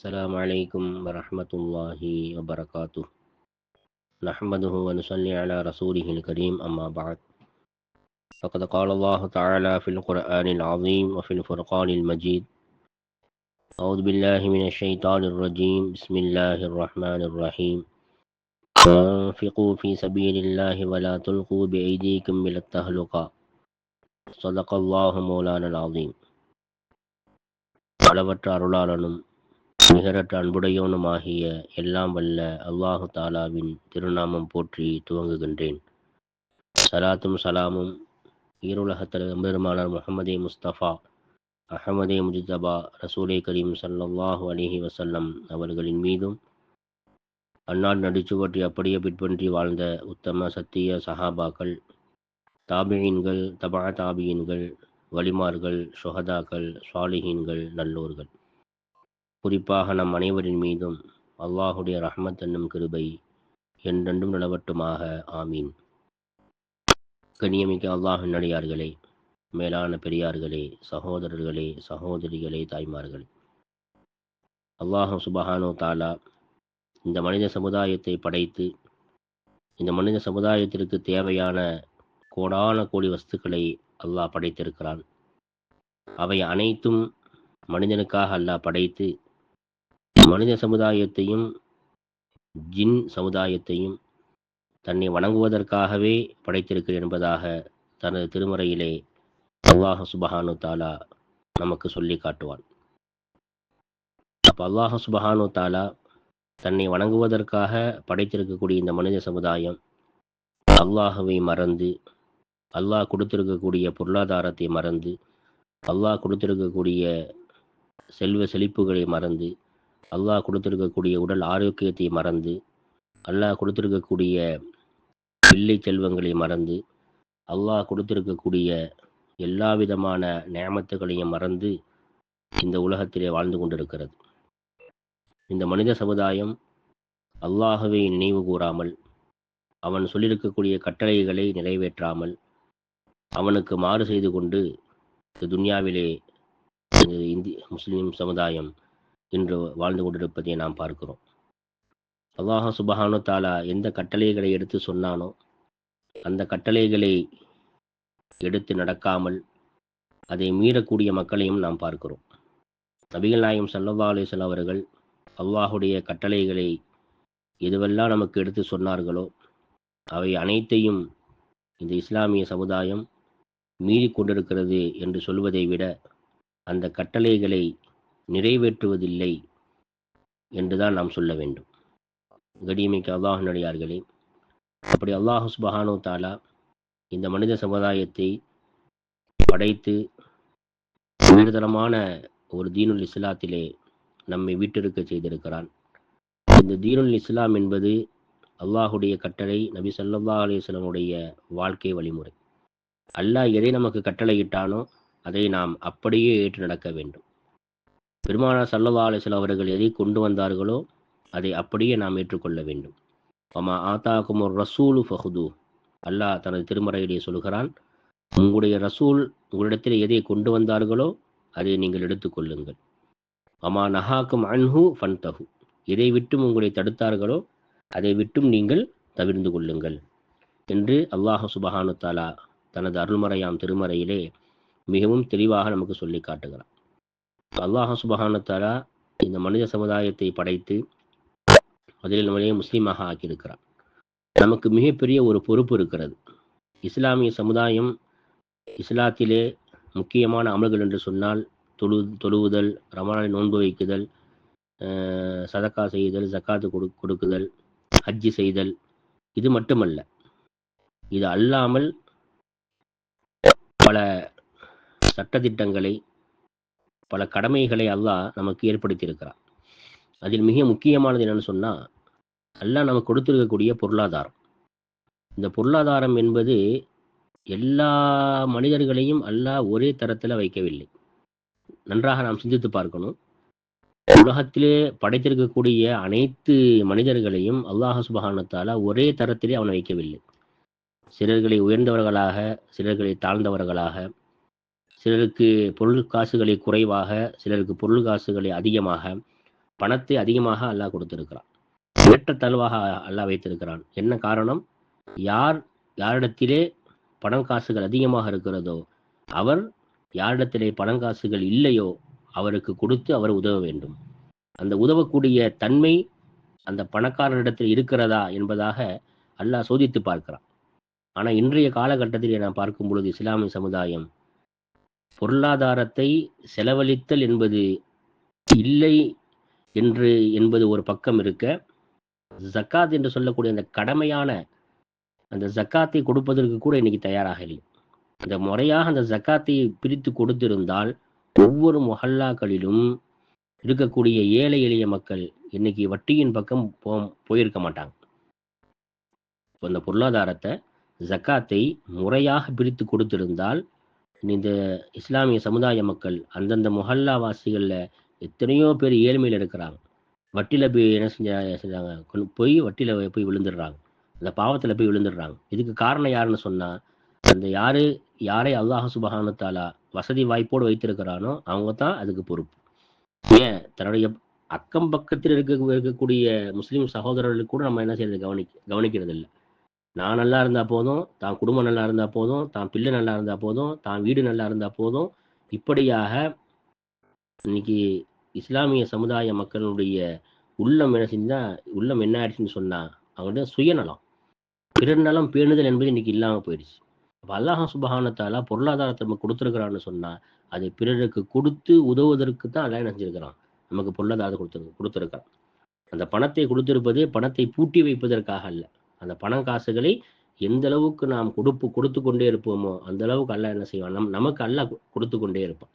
السلام عليكم ورحمة الله وبركاته. نحمده ونصلي على رسوله الكريم أما بعد. فقد قال الله تعالى في القرآن العظيم وفي الفرقان المجيد. أعوذ بالله من الشيطان الرجيم. بسم الله الرحمن الرحيم. وانفقوا في سبيل الله ولا تلقوا بأيديكم إلى التهلكة. صدق الله مولانا العظيم. அளவற்ற அருளாளனும் நிகரற்ற அன்புடையவனுமாகிய எல்லாம் வல்ல அல்லாஹு தாலாவின் திருநாமம் போற்றி துவங்குகின்றேன். சலாத்தும் சலாமும் ஈருலகத்தர் பெருமானார் முகமதே முஸ்தபா அஹமதே முஜிதபா ரசூலே கரீம் சல்லாஹு அலிஹி வசல்லம் அவர்களின் மீதும் அந்நாள் நடிச்சுவற்றி அப்படியே பின்பற்றி வாழ்ந்த உத்தம சத்திய சஹாபாக்கள் தாபியன்கள் தபா தாபியீன்கள் வலிமார்கள் சுகதாக்கள் சாலிஹீன்கள் நல்லோர்கள். குறிப்பாக நம் அனைவரின் மீதும் அல்லாஹுடைய ரஹமத் என்னும் கிருபை என்றென்றும் நிலவட்டுமாக. ஆமீன். கண்ணியமிக்க அல்லாஹின் நடிகார்களே மேலான பெரியார்களே சகோதரர்களே சகோதரிகளே தாய்மார்களே. அல்லாஹு சுபஹானோ தாலா இந்த மனித சமுதாயத்தை படைத்து இந்த மனித சமுதாயத்திற்கு தேவையான கோடான கோடி வஸ்துக்களை அல்லாஹ் படைத்திருக்கிறான். அவை அனைத்தும் மனிதனுக்காக அல்லாஹ் படைத்து மனித சமுதாயத்தையும் ஜின் சமுதாயத்தையும் தன்னை வணங்குவதற்காகவே படைத்திருக்கிறேன் என்பதாக தனது திருமறையிலே அல்லாஹ் சுபஹானு தாலா நமக்கு சொல்லி காட்டுவான். அப்போ அல்லாஹ் சுபஹானு தாலா தன்னை வணங்குவதற்காக படைத்திருக்கக்கூடிய இந்த மனித சமுதாயம் அல்லாஹுவை மறந்து அல்லாஹ் கொடுத்திருக்கக்கூடிய பொருளாதாரத்தை மறந்து அல்லாஹ் கொடுத்திருக்கக்கூடிய செல்வ செழிப்புகளை மறந்து அல்லாஹ் கொடுத்திருக்கக்கூடிய உடல் ஆரோக்கியத்தை மறந்து அல்லாஹ் கொடுத்திருக்கக்கூடிய பிள்ளை செல்வங்களை மறந்து அல்லாஹ் கொடுத்திருக்கக்கூடிய எல்லா விதமான நியமத்துகளையும் மறந்து இந்த உலகத்திலே வாழ்ந்து கொண்டிருக்கிறது. இந்த மனித சமுதாயம் அல்லாஹுவை நினைவு கூறாமல் அவன் சொல்லியிருக்கக்கூடிய கட்டளைகளை நிறைவேற்றாமல் அவனுக்கு மாறு செய்து கொண்டு இந்த துன்யாவிலே இந்திய முஸ்லீம் சமுதாயம் இன்று வாழ்ந்து கொண்டிருப்பதை நாம் பார்க்கிறோம். அல்லாஹ் சுபஹானு தாலா எந்த கட்டளைகளை எடுத்து சொன்னானோ அந்த கட்டளைகளை எடுத்து நடக்காமல் அதை மீறக்கூடிய மக்களையும் நாம் பார்க்கிறோம். நபிகள் நாயம் சல்லா அலிஸ்லாம் அவர்கள் அல்லாஹுடைய கட்டளைகளை எதுவெல்லாம் நமக்கு எடுத்து சொன்னார்களோ அவை அனைத்தையும் இந்த இஸ்லாமிய சமுதாயம் மீறி கொண்டிருக்கிறது என்று சொல்வதை விட அந்த கட்டளைகளை நிறைவேற்றுவதில்லை என்றுதான் நாம் சொல்ல வேண்டும். கடிமைக்கு அல்லாஹ் நடிகார்களே அப்படி அல்லாஹு சுபஹானோ தாலா இந்த மனித சமுதாயத்தை படைத்து உயர்தரமான ஒரு தீனுல் இஸ்லாத்திலே நம்மை வீட்டிருக்க செய்திருக்கிறான். இந்த தீனுல் இஸ்லாம் என்பது அல்லாஹுடைய கட்டளை நபி சல்லா அலிஸ்லமுடைய வாழ்க்கை வழிமுறை. அல்லாஹ் எதை நமக்கு கட்டளையிட்டானோ அதை நாம் அப்படியே ஏற்று நடக்க வேண்டும். பெருமானா சல்லவா அலிஸ்வல் அவர்கள் எதை கொண்டு வந்தார்களோ அதை அப்படியே நாம் ஏற்றுக்கொள்ள வேண்டும். அம்மா ஆத்தாக்கும் ஒரு ரசூலு ஃபஹுது. அல்லாஹ் தனது திருமறையிலே சொல்கிறான் உங்களுடைய ரசூல் உங்களிடத்தில் எதை கொண்டு வந்தார்களோ அதை நீங்கள் எடுத்துக்கொள்ளுங்கள் அம்மா நஹாக்கும் அன்ஹு ஃபன்தஹு. எதை விட்டும் உங்களை தடுத்தார்களோ அதை விட்டும் நீங்கள் தவிர்ந்து கொள்ளுங்கள் என்று அல்லாஹ் சுபஹானு தாலா தனது அருள்மறையாம் திருமறையிலே மிகவும் தெளிவாக நமக்கு சொல்லி காட்டுகிறான். அல்லாஹ் சுபஹானு இந்த மனித சமுதாயத்தை படைத்து அதில் நம்மளையே முஸ்லீமாக ஆக்கியிருக்கிறான் நமக்கு மிகப்பெரிய ஒரு பொறுப்பு இருக்கிறது. இஸ்லாமிய சமுதாயம் இஸ்லாத்திலே முக்கியமான அமல்கள் என்று சொன்னால் தொழு தொழுவுதல் ரமணானை நோன்பு வைக்குதல் சதக்கா செய்தல் ஜக்காத்து கொடு கொடுக்குதல் ஹஜ்ஜி செய்தல் இது மட்டுமல்ல. இது அல்லாமல் பல சட்டத்திட்டங்களை பல கடமைகளை அல்லாஹ் நமக்கு ஏற்படுத்தியிருக்கிறான். அதில் மிக முக்கியமானது என்னன்னு சொன்னால் அல்லாஹ் நமக்கு கொடுத்திருக்கக்கூடிய பொருளாதாரம். இந்த பொருளாதாரம் என்பது எல்லா மனிதர்களையும் அல்லாஹ் ஒரே தரத்தில் வைக்கவில்லை. நன்றாக நாம் சிந்தித்து பார்க்கணும். உலகத்திலே படைத்திருக்கக்கூடிய அனைத்து மனிதர்களையும் அல்லாஹ் சுபஹானத்தால ஒரே தரத்திலே அவனை வைக்கவில்லை. சிலர்களை உயர்ந்தவர்களாக சிலர்களை தாழ்ந்தவர்களாக சிலருக்கு பொருள் காசுகளை குறைவாக சிலருக்கு பொருள் காசுகளை அதிகமாக பணத்தை அதிகமாக அல்லாஹ் கொடுத்திருக்கிறான். ஏற்றத்தாழ்வாக அல்லாஹ் வைத்திருக்கிறான். என்ன காரணம்? யார் யாரிடத்திலே பணம் காசுகள் அதிகமாக இருக்கிறதோ அவர் யாரிடத்திலே பணம் காசுகள் இல்லையோ அவருக்கு கொடுத்து அவர் உதவ வேண்டும். அந்த உதவக்கூடிய தன்மை அந்த பணக்காரரிடத்தில் இருக்கிறதா என்பதாக அல்லாஹ் சோதித்து பார்க்கிறான். ஆனால் இன்றைய காலகட்டத்தில் நான் பார்க்கும் பொழுது இஸ்லாமிய சமுதாயம் பொருளாதாரத்தை செலவழித்தல் என்பது இல்லை என்று என்பது ஒரு பக்கம் இருக்க ஜக்காத் என்று சொல்லக்கூடிய அந்த கடமையான அந்த ஜக்காத்தை கொடுப்பதற்கு கூட இன்னைக்கு தயாராக இல்லை. அந்த முறையாக அந்த ஜக்காத்தை பிரித்து கொடுத்திருந்தால் ஒவ்வொரு மொஹல்லாக்களிலும் இருக்கக்கூடிய ஏழை எளிய மக்கள் இன்னைக்கு வட்டியின் பக்கம் போ போயிருக்க மாட்டாங்க. அந்த பொருளாதாரத்தை ஜக்காத்தை முறையாக பிரித்து கொடுத்திருந்தால் இந்த இஸ்லாமிய சமுதாய மக்கள் அந்தந்த முஹல்லாவாசிகளில் எத்தனையோ பேர் ஏழ்மையில் இருக்கிறாங்க. வட்டியில் போய் என்ன செஞ்சா செஞ்சாங்க? கொண்டு போய் வட்டியில் போய் விழுந்துடுறாங்க. அந்த பாவத்தில் போய் விழுந்துடுறாங்க. இதுக்கு காரணம் யாருன்னு சொன்னால் அந்த யார் யாரை அல்லாஹ் சுபஹானு வசதி வாய்ப்போடு வைத்திருக்கிறானோ அவங்க தான் அதுக்கு பொறுப்பு. ஏன்? தன்னுடைய அக்கம் பக்கத்தில் இருக்க இருக்கக்கூடிய முஸ்லீம் சகோதரர்களுக்கு கூட நம்ம என்ன செய்யறது? கவனிக்க கவனிக்கிறது இல்லை நான் நல்லா இருந்தா போதும் தான் குடும்பம் நல்லா இருந்தா போதும் தான் பிள்ளை நல்லா இருந்தா போதும் தான் வீடு நல்லா இருந்தா போதும். இப்படியாக இன்னைக்கு இஸ்லாமிய சமுதாய மக்களுடைய உள்ளம் என்ன செஞ்சா உள்ளம் என்ன ஆயிடுச்சுன்னு சொன்னா அவங்களுடைய சுயநலம். பிறர் நலம் பேணுதல் என்பது இன்னைக்கு இல்லாம போயிடுச்சு. அப்போ அல்லாஹ் சுபஹானத்தாலா பொருளாதாரத்தை நம்ம கொடுத்துருக்குறான்னு சொன்னா அதை பிறருக்கு கொடுத்து உதவுவதற்கு தான் அல்லாஹ் நினைச்சிருக்கிறான் நமக்கு பொருளாதாரத்தை கொடுத்து கொடுத்துருக்கான் அந்த பணத்தை கொடுத்திருப்பது பணத்தை பூட்டி வைப்பதற்காக அல்ல. அந்த பணம் காசுகளை எந்த அளவுக்கு நாம் கொடுப்பு கொடுத்து கொண்டே இருப்போமோ அந்த அளவுக்கு அல்ல என்ன செய்வான்? நம் நமக்கு அல்ல கொடுத்து கொண்டே இருப்பான்.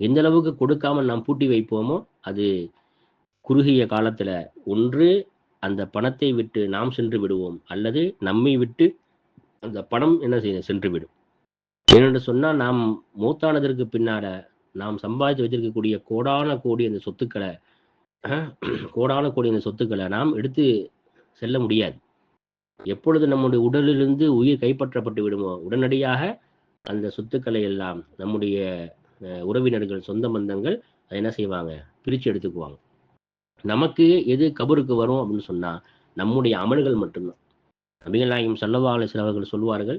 எந்த அளவுக்கு கொடுக்காம நாம் பூட்டி வைப்போமோ அது குறுகிய காலத்துல ஒன்று அந்த பணத்தை விட்டு நாம் சென்று விடுவோம். அல்லது நம்மை விட்டு அந்த பணம் என்ன செய்ய சென்று விடும். ஏனென்று சொன்னால் நாம் மூத்தானதற்கு பின்னால நாம் சம்பாதித்து வைத்திருக்கக்கூடிய கோடான கோடி அந்த சொத்துக்களை கோடான கோடி அந்த சொத்துக்களை நாம் எடுத்து செல்ல முடியாது. எப்பொழுது நம்முடைய உடலிலிருந்து உயிர் கைப்பற்றப்பட்டு விடுமோ? உடனடியாக அந்த சொத்துக்களை எல்லாம் நம்முடைய அஹ், உறவினர்கள் சொந்த பந்தங்கள் அதை என்ன செய்வாங்க? பிரித்து எடுத்துக்குவாங்க. நமக்கு எது கபருக்கு வரும் அப்படின்னு சொன்னா நம்முடைய அமல்கள் மட்டும்தான். நபிகள் நாயகம் சல்லல்லா சிலவர்கள் அவர்கள் சொல்வார்கள்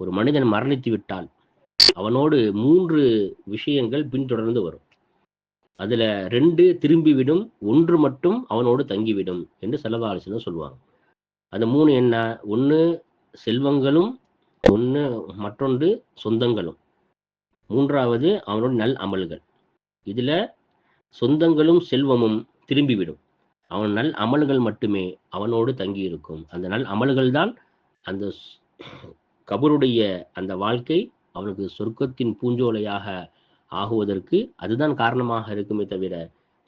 ஒரு மனிதன் மரணித்து விட்டால் அவனோடு மூன்று விஷயங்கள் பின்தொடர்ந்து வரும். அதுல ரெண்டு திரும்பிவிடும் ஒன்று மட்டும் அவனோடு தங்கிவிடும் என்று செலவாலோசனை சொல்லுவாங்க. அந்த மூணு என்ன? ஒன்று செல்வங்களும் ஒன்று மற்றொன்று சொந்தங்களும். மூன்றாவது அவனோட நல் அமல்கள். இதில் சொந்தங்களும் செல்வமும் திரும்பிவிடும். அவன் நல் அமல்கள் மட்டுமே அவனோடு தங்கி இருக்கும் அந்த நல் அமல்கள் தான் அந்த கபருடைய அந்த வாழ்க்கை அவனுக்கு சொர்க்கத்தின் பூஞ்சோலையாக ஆகுவதற்கு அதுதான் காரணமாக இருக்குமே தவிர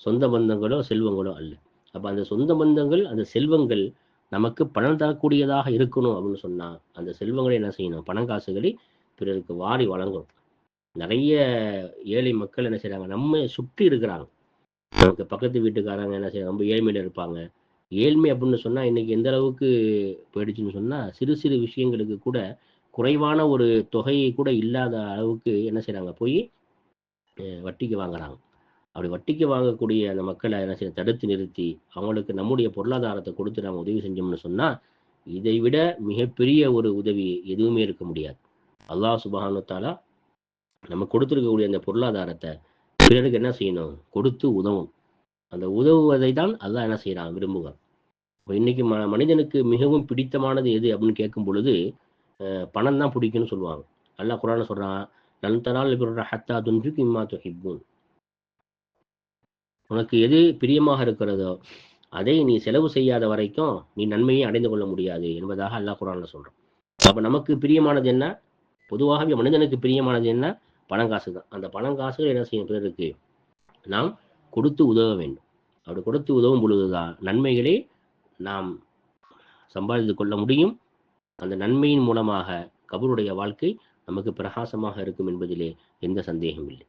சொந்த பந்தங்களோ செல்வங்களோ அல்ல. அப்போ அந்த சொந்த பந்தங்கள் அந்த செல்வங்கள் நமக்கு பணம் தரக்கூடியதாக இருக்கணும் அப்படின்னு சொன்னா அந்த செல்வங்களை என்ன செய்யணும்? பணம் காசுகளை பிறருக்கு வாரி வழங்கணும். நிறைய ஏழை மக்கள் என்ன செய்யறாங்க நம்ம சுற்றி இருக்கிறாங்க. நமக்கு பக்கத்து வீட்டுக்காரங்க என்ன செய்ய ரொம்ப ஏழ்மையில இருப்பாங்க. ஏழ்மை அப்படின்னு சொன்னா இன்னைக்கு எந்த அளவுக்கு போயிடுச்சுன்னு சொன்னா சிறு சிறு விஷயங்களுக்கு கூட குறைவான ஒரு தொகையை கூட இல்லாத அளவுக்கு என்ன செய்யறாங்க போய் வட்டிக்கு வாங்குறாங்க. அப்படி வட்டிக்கு வாங்கக்கூடிய அந்த மக்களை என்ன செய்ய தடுத்து நிறுத்தி அவங்களுக்கு நம்முடைய பொருளாதாரத்தை கொடுத்து நம்ம உதவி செஞ்சோம்னு சொன்னால் இதை விட மிகப்பெரிய ஒரு உதவி எதுவுமே இருக்க முடியாது. அல்லாஹ் சுபஹானுத்தாலா நம்ம கொடுத்துருக்கக்கூடிய அந்த பொருளாதாரத்தை பிறருக்கு என்ன செய்யணும்? கொடுத்து உதவும். அந்த உதவுவதை தான் அல்லாஹ் என்ன செய்கிறான் விரும்புகிறான் இப்போ இன்னைக்கு ம மனிதனுக்கு மிகவும் பிடித்தமானது எது அப்படின்னு கேட்கும் பொழுது பணம் தான் பிடிக்கும்னு சொல்லுவாங்க. அல்லாஹ் குரான சொல்றான் நன் இப்போ ஹத்தா துன்ஃபிக் இம்மா துஹிப்பூன். உனக்கு எது பிரியமாக இருக்கிறதோ அதை நீ செலவு செய்யாத வரைக்கும் நீ நன்மையை அடைந்து கொள்ள முடியாது என்பதாக அல்லாஹ் குரான்ல சொல்றான். அப்ப நமக்கு பிரியமானது என்ன? பொதுவாகவே மனிதனுக்கு பிரியமானது என்ன? பணம் காசு தான். அந்த பணம் காசுகள் என்ன செய்யும்? பிறருக்கு நாம் கொடுத்து உதவ வேண்டும். அப்படி கொடுத்து உதவும் பொழுதுதான் நன்மைகளை நாம் சம்பாதித்து கொள்ள முடியும். அந்த நன்மையின் மூலமாக கபருடைய வாழ்க்கை நமக்கு பிரகாசமாக இருக்கும் என்பதிலே எந்த சந்தேகம் இல்லை.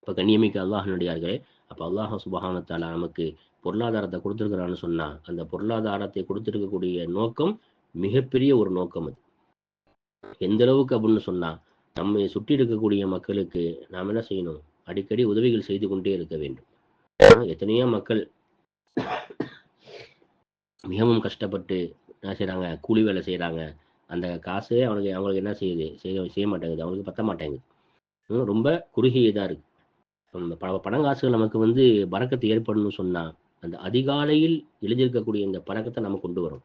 இப்போ கண்ணியமிக்க அல்லாஹனுடையார்களே அப்போ அல்லாஹ் சுபஹானத்தாலா நமக்கு பொருளாதாரத்தை கொடுத்துருக்கிறான்னு சொன்னா அந்த பொருளாதாரத்தை கொடுத்திருக்கக்கூடிய நோக்கம் மிகப்பெரிய ஒரு நோக்கம் அது. எந்த அளவுக்கு அப்படின்னு சொன்னா நம்மை சுற்றி இருக்கக்கூடிய மக்களுக்கு நாம் என்ன செய்யணும்? அடிக்கடி உதவிகள் செய்து கொண்டே இருக்க வேண்டும். எத்தனையோ மக்கள் மிகவும் கஷ்டப்பட்டு என்ன செய்கிறாங்க கூலி வேலை செய்கிறாங்க அந்த காசு அவனுக்கு அவங்களுக்கு என்ன செய்யுது? செய்ய செய்ய மாட்டேங்குது. அவங்களுக்கு பத்த மாட்டேங்குது. ரொம்ப குறுகியதாக இருக்கு. நம்ம ப பணங்காசுகள் நமக்கு வந்து பறக்கத்தை ஏற்படணும்னு சொன்னால் அந்த அதிகாலையில் எழுதியிருக்கக்கூடிய இந்த பறக்கத்தை நம்ம கொண்டு வரும்.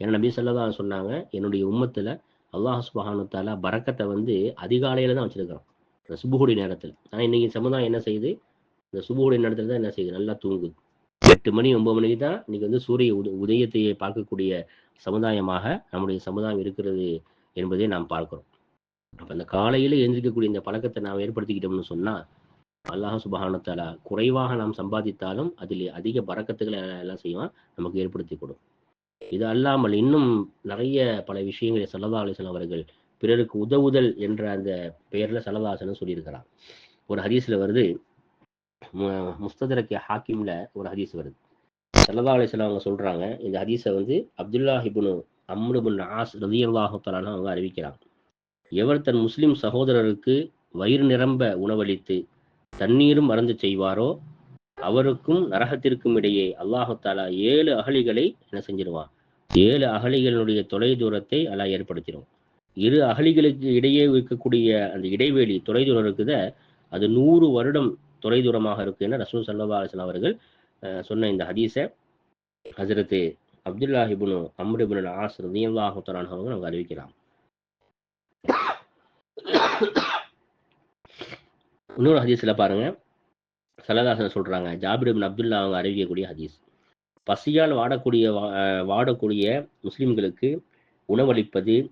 ஏன்னா நபி சொல்லதா சொன்னாங்க என்னுடைய உம்மத்தில் அல்லாஹ் சுபஹானுத்தால பறக்கத்தை வந்து அதிகாலையில் தான் வச்சிருக்கிறோம் இந்த சுபுகுடி நேரத்தில். ஆனால் இன்றைக்கி சமுதாயம் என்ன செய்யுது? இந்த சுபுகுடி நேரத்தில் தான் என்ன செய்யுது? நல்லா தூங்குது. எட்டு மணி ஒன்பது மணிக்கு தான் இன்னைக்கு வந்து சூரிய உத உதயத்தையே பார்க்கக்கூடிய சமுதாயமாக நம்முடைய சமுதாயம் இருக்கிறது என்பதை நாம் பார்க்கிறோம். அப்போ அந்த காலையில் எழுந்திருக்கக்கூடிய இந்த பழக்கத்தை நாம் ஏற்படுத்திக்கிட்டோம்னு சொன்னால் அல்லாஹ் சுபஹானத்தாலா குறைவாக நாம் சம்பாதித்தாலும் அதில் அதிக பறக்கத்துக்களை எல்லாம் செய்வான் நமக்கு ஏற்படுத்தி கொடுக்கும். இது அல்லாமல் இன்னும் நிறைய பல விஷயங்களை சல்லதா அலிஸ்லாம் அவர்கள் பிறருக்கு உதவுதல் என்ற அந்த பெயர்ல சல்லதாசனும் சொல்லியிருக்கிறான் ஒரு ஹதீஸ்ல வருது மு- முஸ்ததரக்கு ஹாக்கிம்ல ஒரு ஹதீஸ் வருது. சல்லதா அலிஸ்லாம் அவங்க சொல்றாங்க இந்த ஹதீஸை வந்து அப்துல்லா ஹிபுனு அம்ருபுன் ஆஸ் ரதியல்லாஹு அவங்க அறிவிக்கிறாங்க. எவர் தன் முஸ்லிம் சகோதரருக்கு வயிறு நிரம்ப உணவளித்து தண்ணீரும் மறந்து செய்வாரோ? அவருக்கும் நரகத்திற்கும் இடையே அல்லாஹு தாலா ஏழு அகலிகளை என்ன செஞ்சிருவான்? ஏழு அகலிகளுடைய தொலை தூரத்தை அல்லா ஏற்படுத்திடும் இரு அகலிகளுக்கு இடையே இருக்கக்கூடிய அந்த இடைவெளி தொலை தூரம் இருக்குத அது நூறு வருடம் தொலை தூரமாக இருக்கு என ரசூல் சல்லா அவர்கள் அஹ், சொன்ன இந்த ஹதீஸை ஹசரத்து அப்துல்லாஹிபுனு அம்ருபின் ஆஸ் ரதியல்லாஹு தலான் அவங்க நமக்கு அறிவிக்கிறாங்க. இன்னொரு ஹதீஸில் பாருங்க. சல்லதாசன் சொல்றாங்க ஜாபிர் அப்துல்லா அவங்க அறிவிக்கக்கூடிய ஹதீஸ். பசியால் வாடக்கூடிய வா- வாடக்கூடிய முஸ்லிம்களுக்கு உணவளிப்பது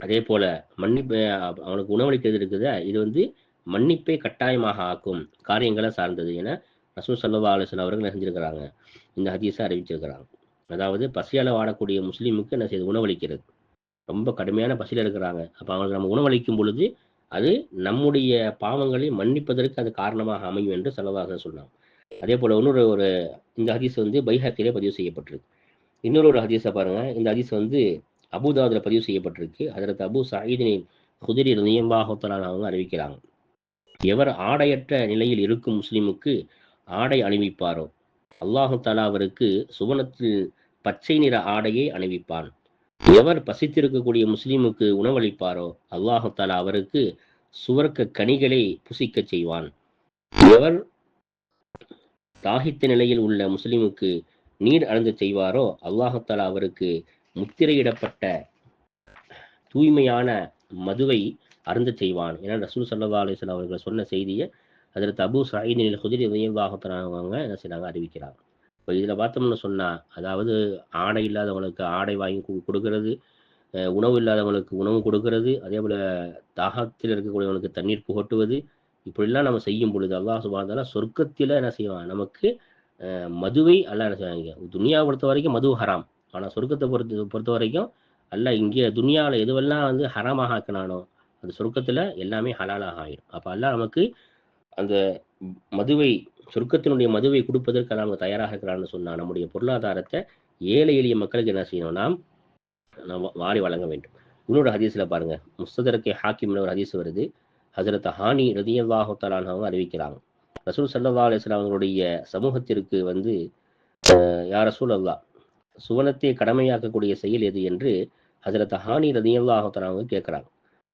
அதே போல மன்னிப்பு அவனுக்கு உணவளிக்கிறது இருக்குதா. இது வந்து மன்னிப்பை கட்டாயமாக ஆக்கும் காரியங்களை சார்ந்தது என ரசூல் சல்லா அலுவலம் அவர்கள் செஞ்சிருக்கிறாங்க இந்த ஹதீஸை அறிவிச்சிருக்கிறாங்க. அதாவது பசியால் வாடக்கூடிய முஸ்லீமுக்கு என்ன செய்யுது? உணவளிக்கிறது. ரொம்ப கடுமையான பசியில் இருக்கிறாங்க. அப்போ அவங்களுக்கு நம்ம உணவளிக்கும் பொழுது அது நம்முடைய பாவங்களை மன்னிப்பதற்கு அது காரணமாக அமையும் என்று செலவாக சொன்னான் அதே போல இன்னொரு ஒரு இந்த ஹதீஸ் வந்து பைஹாக்கிலே பதிவு செய்யப்பட்டிருக்கு. இன்னொரு ஒரு ஹதீஸை பாருங்க. இந்த ஹதீஸ் வந்து அபுதாதில் பதிவு செய்யப்பட்டிருக்கு. அதற்கு அபு சாயிதினின் குதிரி நியம்பாகத்தலான அவங்க அறிவிக்கிறாங்க. எவர் ஆடையற்ற நிலையில் இருக்கும் முஸ்லிமுக்கு ஆடை அணிவிப்பாரோ? அல்லாஹு தாலா அவருக்கு சுவனத்தில் பச்சை நிற ஆடையை அணிவிப்பான். எவர் பசித்திருக்கக்கூடிய முஸ்லீமுக்கு உணவளிப்பாரோ அல்லாஹாலா அவருக்கு சுவர்க்க கனிகளை புசிக்கச் செய்வான். எவர் தாகித்த நிலையில் உள்ள முஸ்லிமுக்கு நீர் அருந்த செய்வாரோ அல்லாஹாலா அவருக்கு முத்திரையிடப்பட்ட தூய்மையான மதுவை அருந்த செய்வான். என ரசூல் சல்லா அலிஸ்லாம் அவர்கள் சொன்ன செய்தியை அதற்கு அபு சாயிதினில் குதிரை உதயவாகத்தனவங்க என்ன செய்றாங்க? அறிவிக்கிறாங்க. இப்போ இதில் பார்த்தோம்னு சொன்னால் அதாவது ஆடை இல்லாதவங்களுக்கு ஆடை வாங்கி கு- கொடுக்கறது உணவு இல்லாதவங்களுக்கு உணவு கொடுக்கறது அதே போல் தாகத்தில் இருக்கக்கூடியவனுக்கு தண்ணீர் புகட்டுவது இப்படிலாம் நம்ம செய்யும் பொழுது அல்லாஹ் சுபாதால சொர்க்கத்தில் என்ன செய்வான்? நமக்கு மதுவை அல்ல என்ன செய்வாங்க துனியாவை பொறுத்த வரைக்கும் மது ஹராம். ஆனால் சொர்க்கத்தை பொறுத்த பொறுத்த வரைக்கும் அல்ல இங்கே துனியாவில் எதுவெல்லாம் வந்து ஹராமாக ஆக்கினானோ அந்த சொர்க்கத்தில் எல்லாமே ஹலாலாக ஆயிடும். அப்போ அல்ல நமக்கு அந்த மதுவை சொர்க்கத்தினுடைய மதுவை கொடுப்பதற்கு அவங்க தயாராக இருக்கிறான்னு சொன்னால் நம்முடைய பொருளாதாரத்தை ஏழை எளிய மக்களுக்கு என்ன செய்யணும்? நாம் நாம் வாரி வழங்க வேண்டும். இன்னொரு ஹதீஸில் பாருங்க. முஸ்தரக்கே ஹாக்கிம்னு ஒரு ஹதீஸ் வருது. ஹசரத் ஹானி ரதியல்லாஹு அவங்க அறிவிக்கிறாங்க. ரசூல் சல்லா அலிஸ்லாம் அவங்களுடைய சமூகத்திற்கு வந்து யார் ரசூல் அல்லா சுவனத்தை கடமையாக்கக்கூடிய செயல் எது என்று ஹசரத் ஹானி ரதியல்லாஹு அவங்க கேட்குறாங்க.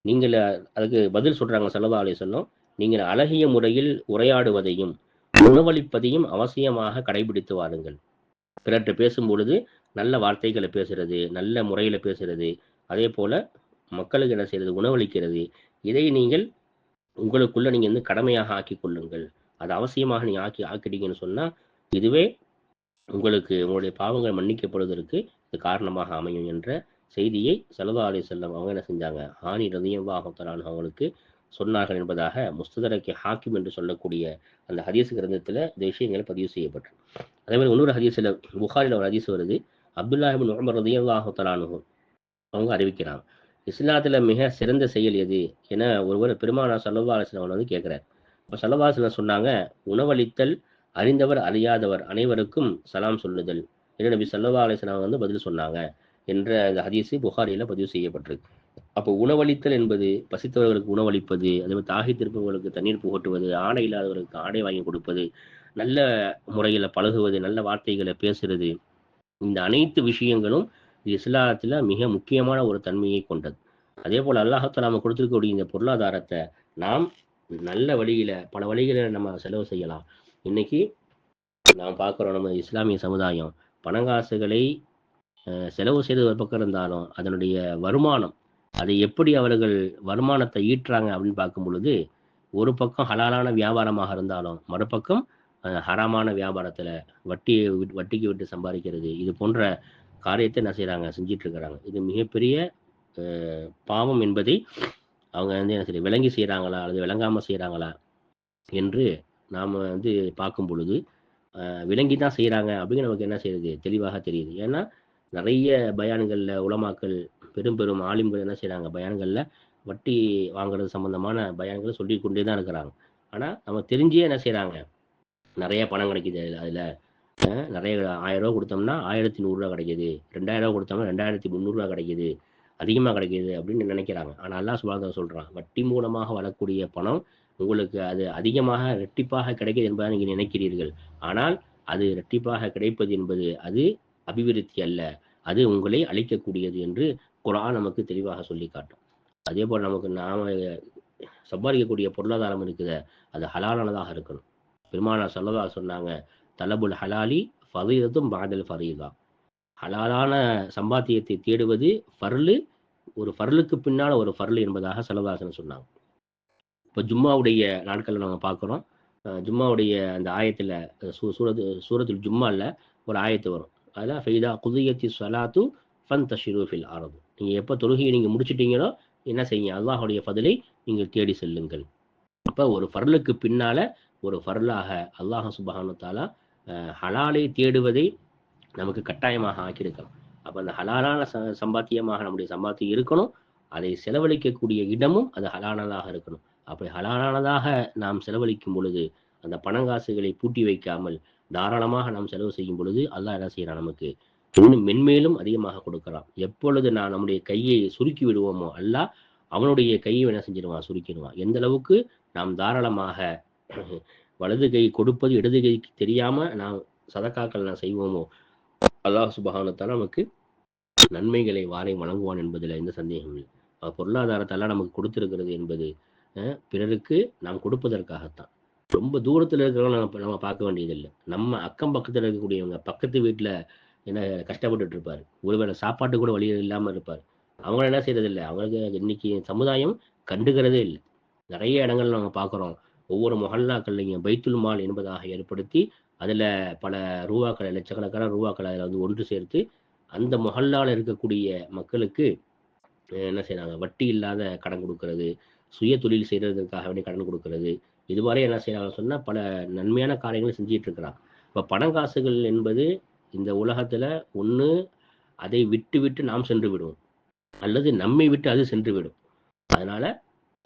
நீங்கள் அதுக்கு பதில் சொல்றாங்க சல்லா அலிஸ்லாம் நீங்கள் அழகிய முறையில் உரையாடுவதையும் உணவளிப்பதையும் அவசியமாக கடைபிடித்து வாருங்கள். பிறர்கிட்ட பேசும் பொழுது நல்ல வார்த்தைகளை பேசுறது நல்ல முறையில் பேசுறது அதே போல மக்களுக்கு என்ன செய்யறது உணவளிக்கிறது. இதை நீங்கள் உங்களுக்குள்ள நீங்க வந்து கடமையாக ஆக்கி கொள்ளுங்கள். அது அவசியமாக நீ ஆக்கி ஆக்கிட்டீங்கன்னு சொன்னா இதுவே உங்களுக்கு உங்களுடைய பாவங்கள் மன்னிக்கப்படுவதற்கு இது காரணமாக அமையும் என்ற செய்தியை சல்லா அலி செல்லம் அவங்க என்ன செஞ்சாங்க? ஹானி ரதியவாகத்தலான் அவங்களுக்கு சொன்னார்கள் என்பதாக முஸ்ததரக்கி ஹாக்கிம் என்று சொல்லக்கூடிய அந்த ஹதீஸ் கிரந்தத்தில் இந்த விஷயங்கள் பதிவு செய்யப்பட்டிருக்கு அதே மாதிரி இன்னொரு ஹதீஸில் புகாரில் ஒரு ஹதீஸ் வருது. அப்துல்லாஹிபின் உமர் ரதியல்லாஹு தலானுகும் அவங்க அறிவிக்கிறாங்க. இஸ்லாத்தில் மிக சிறந்த செயல் எது என ஒருவர் பெருமானா சல்லா அவன் வந்து கேட்குறார். இப்போ சல்லா சொன்னாங்க உணவளித்தல் அறிந்தவர் அறியாதவர் அனைவருக்கும் சலாம் சொல்லுதல். என்று நபி சல்லா அலிஸ்லாம் வந்து பதில் சொன்னாங்க என்ற அந்த ஹதீஸு புகாரியில் பதிவு செய்யப்பட்டிருக்கு. அப்போ உணவளித்தல் என்பது பசித்தவர்களுக்கு உணவளிப்பது அதே மாதிரி தாகித்திருப்பவர்களுக்கு தண்ணீர் புகட்டுவது ஆடை இல்லாதவர்களுக்கு ஆடை வாங்கி கொடுப்பது நல்ல முறையில் பழகுவது நல்ல வார்த்தைகளை பேசுறது இந்த அனைத்து விஷயங்களும் இஸ்லாத்தில் மிக முக்கியமான ஒரு தன்மையை கொண்டது. அதே போல் அல்லாஹத்தை நாம் கொடுத்துருக்கக்கூடிய இந்த பொருளாதாரத்தை நாம் நல்ல வழியில பல வழிகளில் நம்ம செலவு செய்யலாம். இன்னைக்கு நாம் பார்க்குறோம் நம்ம இஸ்லாமிய சமுதாயம் பணங்காசுகளை செலவு செய்து ஒரு பக்கம் இருந்தாலும் அதனுடைய வருமானம் அதை எப்படி அவர்கள் வருமானத்தை ஈட்டுறாங்க அப்படின்னு பார்க்கும் பொழுது ஒரு பக்கம் ஹலாலான வியாபாரமாக இருந்தாலும் மறுபக்கம் ஹராமான வியாபாரத்தில் வட்டி வட்டிக்கு விட்டு சம்பாதிக்கிறது இது போன்ற காரியத்தை என்ன செய்கிறாங்க செஞ்சிட்டு இருக்கிறாங்க. இது மிகப்பெரிய பாவம் என்பதை அவங்க வந்து என்ன சரி விளங்கி செய்கிறாங்களா அல்லது விளங்காமல் செய்கிறாங்களா என்று நாம் வந்து பார்க்கும் பொழுது விளங்கி தான் செய்கிறாங்க அப்படின்னு நமக்கு என்ன செய்யுது? தெளிவாக தெரியுது. ஏன்னா நிறைய பயான்களில் உலமாக்கள் பெரும் பெரும் ஆலிம்கள் என்ன செய்கிறாங்க பயான்களில் வட்டி வாங்குறது சம்மந்தமான பயான்களை சொல்லி கொண்டே தான் இருக்கிறாங்க. ஆனால் நம்ம தெரிஞ்சே என்ன செய்கிறாங்க நிறைய பணம் கிடைக்குது அதில் அதில். நிறைய ஆயிரம் ரூபா கொடுத்தோம்னா ஆயிரத்தி நூறுரூவா கிடைக்கிது. ரெண்டாயிரம் ரூபா கொடுத்தோம்னா ரெண்டாயிரத்தி முந்நூறுரூவா கிடைக்கிது. அதிகமாக கிடைக்கிது அப்படின்னு நினைக்கிறாங்க. ஆனால் அல்லா சுபாதம் சொல்கிறான் வட்டி மூலமாக வரக்கூடிய பணம் உங்களுக்கு அது அதிகமாக ரெட்டிப்பாக கிடைக்கிது என்பதை நீங்கள் நினைக்கிறீர்கள். ஆனால் அது ரெட்டிப்பாக கிடைப்பது என்பது அது அபிவிருத்தி அல்ல. அது உங்களை அழிக்கக்கூடியது என்று குரான் நமக்கு தெளிவாக சொல்லி காட்டும் அதே போல் நமக்கு நாம சம்பாதிக்கக்கூடிய பொருளாதாரம் இருக்குது அது ஹலாலானதாக இருக்கணும். பெருமானா சொல்லதா சொன்னாங்க தலபுல் ஹலாலி ஃபரீதத்தும் பாதல் ஃபரீதா. ஹலாலான சம்பாத்தியத்தை தேடுவது ஃபர்லு ஒரு ஃபர்லுக்கு பின்னால் ஒரு ஃபர்லு என்பதாக சலதாசன் சொன்னாங்க. இப்போ ஜும்மாவுடைய நாட்களில் நாங்கள் பார்க்குறோம் ஜும்மாவுடைய அந்த ஆயத்தில் சூ சூரத்து சூரத்தில் ஜும்மாவில் ஒரு ஆயத்து வரும். அதில் ஃபெய்தா குதியத்தி சலாத்து ஃபன் தஷிரூஃபில் ஆரது நீங்கள் எப்போ தொழுகையை நீங்கள் முடிச்சிட்டீங்களோ என்ன செய்யுங்க? அல்லாஹுடைய பதிலை நீங்கள் தேடி செல்லுங்கள். அப்போ ஒரு ஃபர்லுக்கு பின்னால் ஒரு ஃபர்லாக அல்லாஹ் சுபஹானுத்தாலா ஹலாலை தேடுவதை நமக்கு கட்டாயமாக ஆக்கியிருக்கலாம். அப்போ அந்த ஹலாலான ச சம்பாத்தியமாக நம்முடைய சம்பாத்தியம் இருக்கணும். அதை செலவழிக்கக்கூடிய இடமும் அது ஹலானதாக இருக்கணும். அப்படி ஹலானதாக நாம் செலவழிக்கும் பொழுது அந்த பணங்காசுகளை பூட்டி வைக்காமல் தாராளமாக நாம் செலவு செய்யும் பொழுது அல்லாஹ் என்ன செய்யறான் நமக்கு? இன்னும் மென்மேலும் அதிகமாக கொடுக்கலாம். எப்பொழுது நான் நம்முடைய கையை சுருக்கி விடுவோமோ அல்ல அவனுடைய கையை என்ன செஞ்சிருவான் சுருக்கிடுவான். எந்த அளவுக்கு நாம் தாராளமாக வலது கை கொடுப்பது இடது கைக்கு தெரியாம நாம் சதக்காக்கள் நான் செய்வோமோ அல்லாஹ் சுபகானத்தால் நமக்கு நன்மைகளை வாரை வழங்குவான் என்பதில் எந்த சந்தேகம் இல்லை. பொருளாதாரத்தெல்லாம் நமக்கு கொடுத்திருக்கிறது என்பது பிறருக்கு நாம் கொடுப்பதற்காகத்தான். ரொம்ப தூரத்தில் இருக்கிறவங்க நம்ம நம்ம பார்க்க வேண்டியதில்லை. நம்ம அக்கம் பக்கத்தில் இருக்கக்கூடியவங்க பக்கத்து வீட்டில் என்ன கஷ்டப்பட்டு இருப்பார் ஒருவேளை சாப்பாட்டு கூட வழி இல்லாமல் இருப்பார். அவங்க என்ன செய்யறதில்லை அவங்களுக்கு இன்னைக்கு சமுதாயம் கண்டுகிறதே இல்லை. நிறைய இடங்கள் நாங்கள் பார்க்குறோம் ஒவ்வொரு மொஹல்லாக்கள்லையும் பைத்துல் மால் என்பதாக ஏற்படுத்தி அதில் பல ரூபாக்களை லட்சக்கணக்கான ரூபாக்களை அதில் வந்து ஒன்று சேர்த்து அந்த மொஹல்லால் இருக்கக்கூடிய மக்களுக்கு என்ன செய்கிறாங்க வட்டி இல்லாத கடன் கொடுக்கறது சுய தொழில் செய்கிறதுக்காக வேண்டிய கடன் கொடுக்கறது இது மாதிரி என்ன செய்கிறாங்கன்னு சொன்னால் பல நன்மையான காரியங்களை செஞ்சிட்டு இருக்கிறாங்க இப்போ பணம் காசுகள் என்பது இந்த உலகத்துல ஒன்று அதை விட்டு விட்டு நாம் சென்று விடுவோம். அல்லது நம்மை விட்டு அது சென்று விடும். அதனால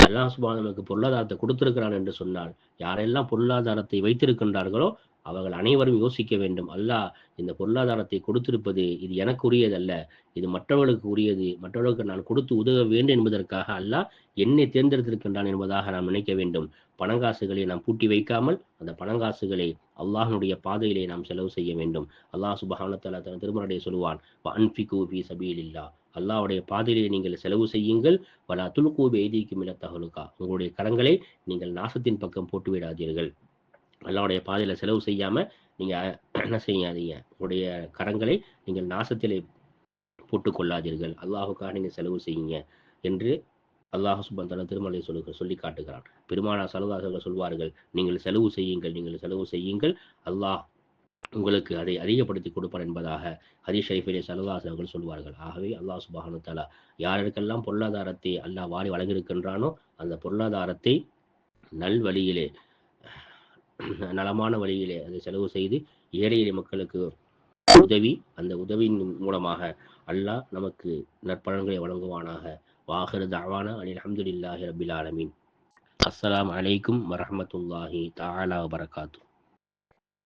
அல்லாஹ் சுபான் நமக்கு பொருளாதாரத்தை கொடுத்திருக்கிறான் என்று சொன்னால் யாரெல்லாம் பொருளாதாரத்தை வைத்திருக்கின்றார்களோ அவர்கள் அனைவரும் யோசிக்க வேண்டும். அல்லாஹ் இந்த பொருளாதாரத்தை கொடுத்திருப்பது இது எனக்கு உரியதல்ல இது மற்றவர்களுக்கு உரியது. மற்றவர்களுக்கு நான் கொடுத்து உதவ வேண்டும் என்பதற்காக அல்லாஹ் என்னை தேர்ந்தெடுத்திருக்கின்றான் என்பதாக நாம் நினைக்க வேண்டும். பணங்காசுகளை நாம் பூட்டி வைக்காமல் அந்த பணங்காசுகளை அல்லாஹனுடைய பாதையிலே நாம் செலவு செய்ய வேண்டும். அல்லாஹ் சுபஹானத்தாலா தன் திருமணடைய சொல்லுவான் அன்பிகு ஃபி சபீலில்லா அல்லாஹ்வுடைய பாதையிலே நீங்கள் செலவு செய்யுங்கள். பல துல்கூபி எய்திக்கும் மில தகலுக்கா உங்களுடைய கரங்களை நீங்கள் நாசத்தின் பக்கம் போட்டு விடாதீர்கள் அல்லாவுடைய பாதையில் செலவு செய்யாமல் நீங்கள் என்ன செய்யாதீங்க. உங்களுடைய கரங்களை நீங்கள் நாசத்திலே போட்டுக்கொள்ளாதீர்கள் அல்லாஹுக்காக நீங்கள் செலவு செய்யுங்க என்று அல்லாஹ் சுபந்தன திருமலை சொல்லு சொல்லி காட்டுகிறான் பெருமானா சலுதாசர்கள் சொல்வார்கள் நீங்கள் செலவு செய்யுங்கள் நீங்கள் செலவு செய்யுங்கள். அல்லாஹ் உங்களுக்கு அதை அதிகப்படுத்தி கொடுப்பார் என்பதாக ஹரி ஷரீஃபிலே அவர்கள் சொல்வார்கள். ஆகவே அல்லாஹ் சுபானு தாலா யாருக்கெல்லாம் பொருளாதாரத்தை அல்லாஹ் வாரி வழங்கியிருக்கின்றானோ அந்த பொருளாதாரத்தை நல் வழியிலே நலமான வழியிலே அதை செலவு செய்து ஏழை எளிய மக்களுக்கு உதவி அந்த உதவியின் மூலமாக அல்லாஹ் நமக்கு நற்பலன்களை வழங்குவானாக. வாகரு தாவானா அலி அஹமதுல்லாஹி ரபில் ஆலமீன். அஸ்ஸலாம் அலைக்கும் வரமத்துல்லாஹி தாலா வரகாத்தூ